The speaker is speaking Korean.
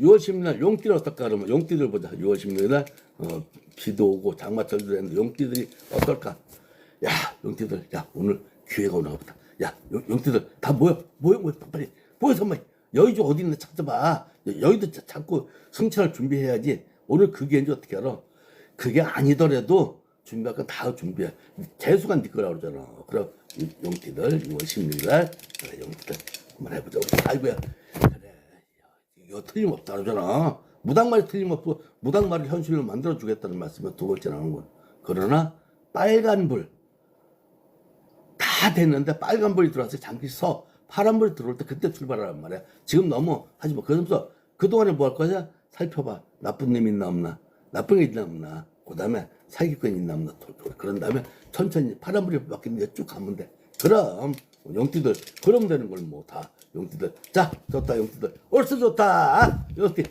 6월 10일 날 용띠를 어떨까 그러면 용띠들 보자. 6월 16일 날 어, 비도 오고 장마철도 되는데 용띠들이 어떨까? 야 용띠들 야 오늘 기회가 오나 보다. 야 용, 용띠들 다 모여 모여 모여 빨리 모여서 막 여의도 어디 있나 찾아봐. 여- 여의도 자- 자꾸 승천을 준비해야지. 오늘 그게 이제 어떻게 알아? 그게 아니더라도 준비할 건 다 준비해. 재수가 네 거라 그러잖아. 그럼 이 용띠들 6월 16일 날 그래 용띠들 한번 해보자. 아이고야. 이거 틀림없다 그러잖아. 무당말이 틀림없고 무당말을 현실로 만들어 주겠다는 말씀을 두 번째 나오는 거. 그러나 빨간불 다 됐는데 빨간불이 들어와서 잠시 서 파란불이 들어올 때 그때 출발하란 말이야. 지금 너무 하지 마. 그러면서 그동안에 뭐 할 거냐? 살펴봐. 나쁜 놈 있나 없나? 나쁜 게 있나 없나? 그 다음에 사기꾼 있나 없나? 그런 다음에 천천히 파란불이 바뀌는데 쭉 가면 돼. 그럼 용띠들 그럼 되는 걸 뭐 다 용띠들. 자 좋다 용띠들. 얼쑤 좋다. 용띠